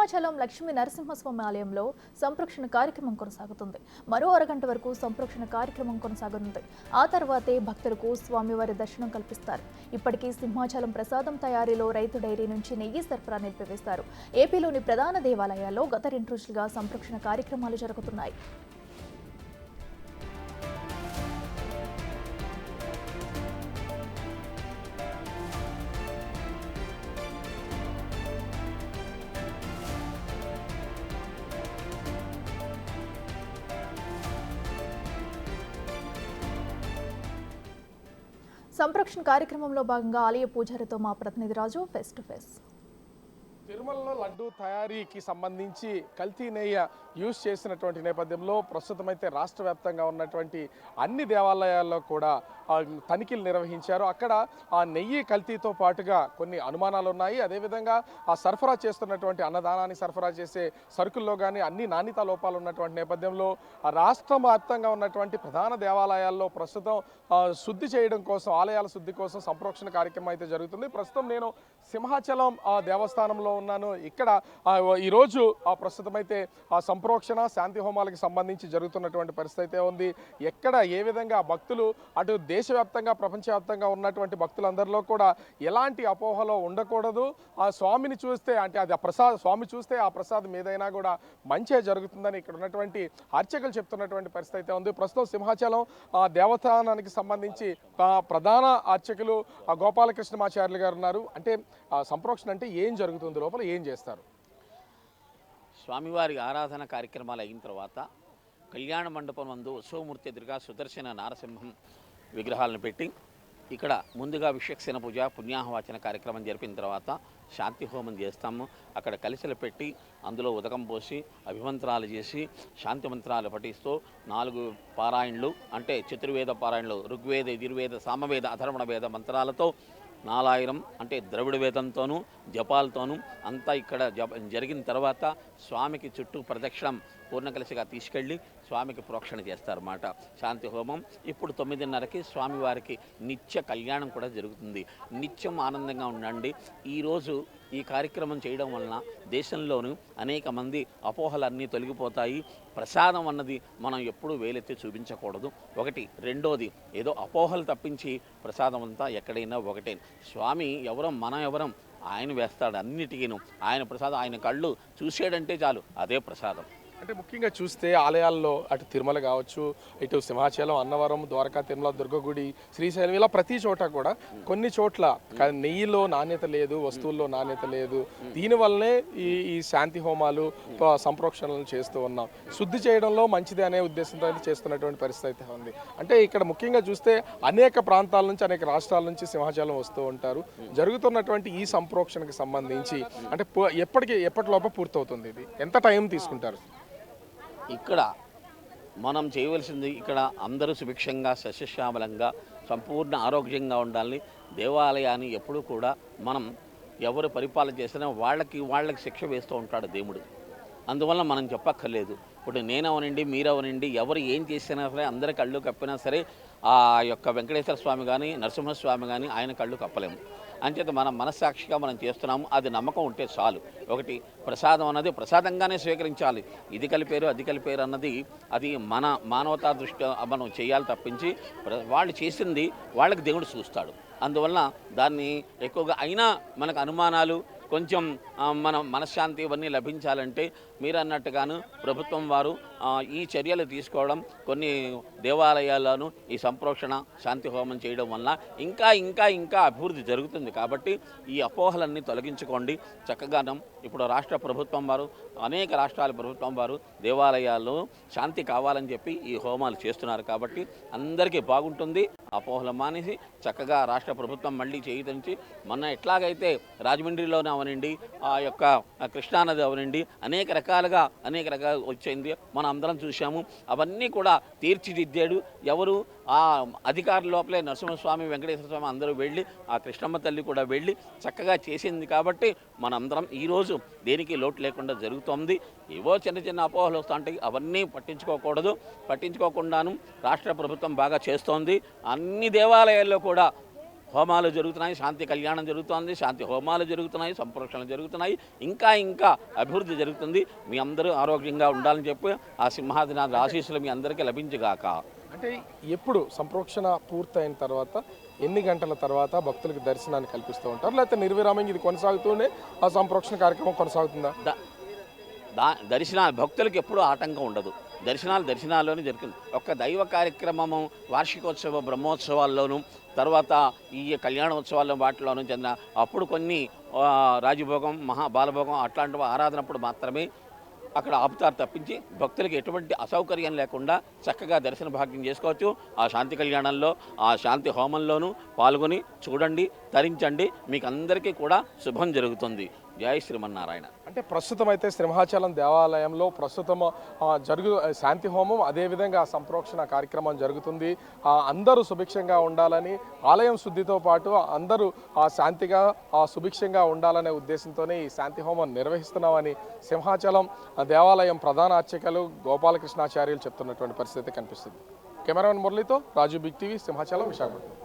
సింహాచలం లక్ష్మీ నరసింహస్వామి ఆలయంలో సంప్రోక్షణ కార్యక్రమం కొనసాగుతుంది. మరో అరగంట వరకు సంప్రోక్షణ కార్యక్రమం కొనసాగనుంది. ఆ తర్వాతే భక్తులకు స్వామివారి దర్శనం కల్పిస్తారు. ఇప్పటికీ సింహాచలం ప్రసాదం తయారీలో రైతు డైరీ నుంచి నెయ్యి సరఫరా నిలిపివేస్తారు. ఏపీలోని ప్రధాన దేవాలయాల్లో గత రెండు రోజులుగా సంప్రోక్షణ కార్యక్రమాలు జరుగుతున్నాయి. సంప్రక్షణ కార్యక్రమంలో భాగంగా ఆలయ పూజారితో మా ప్రతినిధి రాజు ఫేస్ టు ఫేస్ తిరుమలలో లడ్డు తయారీకి సంబంధించి కల్తీ నెయ్య యూజ్ చేసినటువంటి నేపథ్యంలో ప్రస్తుతం అయితే రాష్ట్ర వ్యాప్తంగా ఉన్నటువంటి అన్ని దేవాలయాల్లో కూడా తనిఖీలు నిర్వహించారు. అక్కడ ఆ నెయ్యి కల్తీతో పాటుగా కొన్ని అనుమానాలు ఉన్నాయి అదేవిధంగా ఆ సరఫరా చేస్తున్నటువంటి అన్నదానాన్ని సరఫరా చేసే సరుకుల్లో కానీ అన్ని నాణ్యత లోపాలు ఉన్నటువంటి నేపథ్యంలో ఆ రాష్ట్ర వ్యాప్తంగా ఉన్నటువంటి ప్రధాన దేవాలయాల్లో ప్రస్తుతం శుద్ధి చేయడం కోసం ఆలయాల శుద్ధి కోసం సంప్రోక్షణ కార్యక్రమం అయితే జరుగుతుంది. ప్రస్తుతం నేను సింహాచలం ఆ, దేవస్థానంలో ఉన్నాను. ఇక్కడ ఈరోజు ఆ, ప్రస్తుతం అయితే ఆ సంప్రోక్షణ శాంతి హోమాలకు సంబంధించి జరుగుతున్నటువంటి పరిస్థితి అయితే ఉంది. ఎక్కడ ఏ విధంగా భక్తులు అటు దేశవ్యాప్తంగా ప్రపంచవ్యాప్తంగా ఉన్నటువంటి భక్తులందరిలో కూడా ఎలాంటి అపోహలో ఉండకూడదు. ఆ స్వామిని చూస్తే అంటే అది ఆ ప్రసాద్ స్వామి చూస్తే ఆ ప్రసాదం ఏదైనా కూడా మంచే జరుగుతుందని ఇక్కడ ఉన్నటువంటి అర్చకులు చెప్తున్నటువంటి పరిస్థితి అయితే ఉంది. ప్రస్తుతం సింహాచలం ఆ దేవస్థానానికి సంబంధించి ప్రధాన అర్చకులు ఆ గోపాలకృష్ణమాచార్యులు గారు ఉన్నారు. అంటే ఆ సంప్రోక్షణ అంటే ఏం జరుగుతుంది లోపల ఏం చేస్తారు? స్వామివారి ఆరాధన కార్యక్రమాలు అయిన తర్వాత కళ్యాణ మండపం నందు ఉత్సవమూర్తి ఎదురుగా సుదర్శన నారసింహం విగ్రహాలను పెట్టి ఇక్కడ ముందుగా విశ్వక్సేన పూజ పుణ్యాహవాచన కార్యక్రమం జరిపిన తర్వాత శాంతి హోమం చేస్తాము. అక్కడ కలిసలు పెట్టి అందులో ఉదకం పోసి అభిమంత్రాలు చేసి శాంతి మంత్రాలు పఠిస్తూ నాలుగు పారాయణలు అంటే చతుర్వేద పారాయణలు ఋగ్వేద యజుర్వేద సామవేద అధర్వణ వేద మంత్రాలతో నాలాయిరం అంటే ద్రవిడ వేదంతోనూ జపాలతోనూ అంతా ఇక్కడ జప జరిగిన తర్వాత స్వామికి చుట్టూ ప్రదక్షిణం పూర్ణకలశగా తీసుకెళ్ళి స్వామికి ప్రోక్షణ చేస్తారన్నమాట. శాంతి హోమం. ఇప్పుడు తొమ్మిదిన్నరకి స్వామివారికి నిత్య కళ్యాణం కూడా జరుగుతుంది. నిత్యం ఆనందంగా ఉండండి. ఈరోజు ఈ కార్యక్రమం చేయడం వలన దేశంలోనూ అనేక మంది అపోహలన్నీ తొలగిపోతాయి. ప్రసాదం అన్నది మనం ఎప్పుడూ వేలెత్తి చూపించకూడదు. ఒకటి. రెండోది ఏదో అపోహలు తప్పించి ప్రసాదం అంతా ఎక్కడైనా ఒకటే. స్వామి ఎవరం మనం ఎవరం? ఆయన వేస్తాడు అన్నిటికీను. ఆయన ప్రసాదం ఆయన కళ్ళు చూసాడంటే చాలు అదే ప్రసాదం. అంటే ముఖ్యంగా చూస్తే ఆలయాల్లో అటు తిరుమల కావచ్చు ఇటు సింహాచలం అన్నవరం ద్వారకా తిరుమల దుర్గగుడి శ్రీశైలం ఇలా ప్రతి చోట కూడా కొన్ని చోట్ల నెయ్యిలో నాణ్యత లేదు వస్తువుల్లో నాణ్యత లేదు. దీనివల్లనే ఈ ఈ శాంతి హోమాలు సంప్రోక్షణలు చేస్తూ ఉన్నాం. శుద్ధి చేయడంలో మంచిది అనే ఉద్దేశంతో చేస్తున్నటువంటి పరిస్థితి అయితే ఉంది. అంటే ఇక్కడ ముఖ్యంగా చూస్తే అనేక ప్రాంతాల నుంచి అనేక రాష్ట్రాల నుంచి సింహాచలం వస్తూ ఉంటారు. జరుగుతున్నటువంటి ఈ సంప్రోక్షణకి సంబంధించి అంటే ఎప్పటికీ ఎప్పటికి పూర్తవుతుంది ఇది? ఎంత టైం తీసుకుంటారు? ఇక్కడ మనం చేయవలసింది ఇక్కడ అందరూ సుభిక్షంగా సస్యశ్యామలంగా సంపూర్ణ ఆరోగ్యంగా ఉండాలని దేవాలయాన్ని ఎప్పుడూ కూడా మనం ఎవరు పరిపాలన చేసినా వాళ్ళకి వాళ్ళకి శిక్ష వేస్తూ ఉంటాడు దేవుడు. అందువల్ల మనం చెప్పక్కర్లేదు. ఇప్పుడు నేనవనండి మీరవనండి ఎవరు ఏం చేసినా సరే అందరి కళ్ళు కప్పినా సరే ఆ యొక్క వెంకటేశ్వర స్వామి కానీ నరసింహస్వామి కానీ ఆయన కళ్ళు కప్పలేము. అంచేత మనం మనస్సాక్షిగా మనం చేస్తున్నాము. అది నమ్మకం ఉంటే చాలు. ఒకటి ప్రసాదం అన్నది ప్రసాదంగానే స్వీకరించాలి. ఇది కలిపేరు అది కలిపేరు అన్నది అది మన మానవతా దృష్టి మనం చేయాలి తప్పించి ప్ర- వాళ్ళు చేసింది వాళ్ళకి దేవుడు చూస్తాడు. అందువలన దాన్ని ఎక్కువగా అయినా మనకు అనుమానాలు కొంచెం మన మనశ్శాంతి ఇవన్నీ లభించాలంటే మీరు అన్నట్టుగాను ప్రభుత్వం వారు ఈ చర్యలు తీసుకోవడం కొన్ని దేవాలయాల్లోనూ ఈ సంప్రోక్షణ శాంతి హోమం చేయడం వల్ల ఇంకా ఇంకా ఇంకా అభివృద్ధి జరుగుతుంది. కాబట్టి ఈ అపోహలన్నీ తొలగించుకోండి. చక్కగానం ఇప్పుడు రాష్ట్ర ప్రభుత్వం వారు అనేక రాష్ట్రాల ప్రభుత్వం వారు దేవాలయాల్లో శాంతి కావాలని చెప్పి ఈ హోమాలు చేస్తున్నారు. కాబట్టి అందరికీ బాగుంటుంది. అపోహలు మానేసి చక్కగా రాష్ట్ర ప్రభుత్వం మళ్ళీ చేయితంచి మొన్న ఎట్లాగైతే రాజమండ్రిలోనే అవనండి ఆ యొక్క కృష్ణానది అవనండి అనేక రకాలుగా అనేక రకాల వచ్చింది. మనం అందరం చూసాము అవన్నీ కూడా తీర్చిదిద్దాడు. ఎవరు? ఆ అధికారుల లోపలే నరసింహస్వామి వెంకటేశ్వర స్వామి అందరూ వెళ్ళి ఆ కృష్ణమ్మ తల్లి కూడా వెళ్ళి చక్కగా చేసింది కాబట్టి మనందరం ఈరోజు దేనికి లోటు లేకుండా జరుగుతోంది? ఏవో చిన్న చిన్న అపోహలు వస్తుంటాయి. అవన్నీ పట్టించుకోకూడదు. పట్టించుకోకుండాను రాష్ట్ర ప్రభుత్వం బాగా చేస్తోంది. అన్ని దేవాలయాల్లో కూడా హోమాలు జరుగుతున్నాయి. శాంతి కళ్యాణం జరుగుతోంది. శాంతి హోమాలు జరుగుతున్నాయి. సంప్రోక్షణలు జరుగుతున్నాయి. ఇంకా ఇంకా అభివృద్ధి జరుగుతుంది. మీ అందరూ ఆరోగ్యంగా ఉండాలని చెప్పి. ఆ సింహాదినాథ ఆశీస్సులు మీ అందరికీ లభించుగాక. అంటే ఎప్పుడు సంప్రోక్షణ పూర్తయిన తర్వాత ఎన్ని గంటల తర్వాత భక్తులకు దర్శనాన్ని కల్పిస్తూ ఉంటారు? లేకపోతే నిర్విరామంగా ఇది కొనసాగుతూనే ఆ సంప్రోక్షణ కార్యక్రమం కొనసాగుతుందా? దా దర్శన భక్తులకు ఎప్పుడూ ఆటంకం ఉండదు. దర్శనాలు దర్శనాల్లోనే జరుగుతుంది. ఒక్క దైవ కార్యక్రమము వార్షికోత్సవ బ్రహ్మోత్సవాల్లోనూ తర్వాత ఈ కళ్యాణోత్సవాల్లో వాటిలోనూ చెందిన అప్పుడు కొన్ని రాజభోగం మహా బాలభోగం అట్లాంటి ఆరాధనప్పుడు మాత్రమే అక్కడ ఆపుతారు తప్పించి భక్తులకు ఎటువంటి అసౌకర్యం లేకుండా చక్కగా దర్శన భాగ్యం చేసుకోవచ్చు. ఆ శాంతి కళ్యాణంలో ఆ శాంతి హోమంలోనూ పాల్గొని చూడండి తరించండి. మీకు అందరికీ కూడా శుభం జరుగుతుంది. జై శ్రీమన్నారాయణ. అంటే ప్రస్తుతం అయితే సింహాచలం దేవాలయంలో ప్రస్తుతం జరుగు శాంతి హోమం అదేవిధంగా సంప్రోక్షణ కార్యక్రమం జరుగుతుంది. అందరూ సుభిక్షంగా ఉండాలని ఆలయం శుద్ధితో పాటు అందరూ ఆ శాంతిగా ఆ సుభిక్షంగా ఉండాలనే ఉద్దేశంతోనే ఈ శాంతి హోమం నిర్వహిస్తున్నామని సింహాచలం ఆ, దేవాలయం ప్రధాన అర్చకులు గోపాలకృష్ణాచార్యులు చెప్తున్నటువంటి పరిస్థితి కనిపిస్తుంది. కెమెరామెన్ మురళితో రాజు బిగ్ టీవీ సింహాచలం విశాఖపట్నం.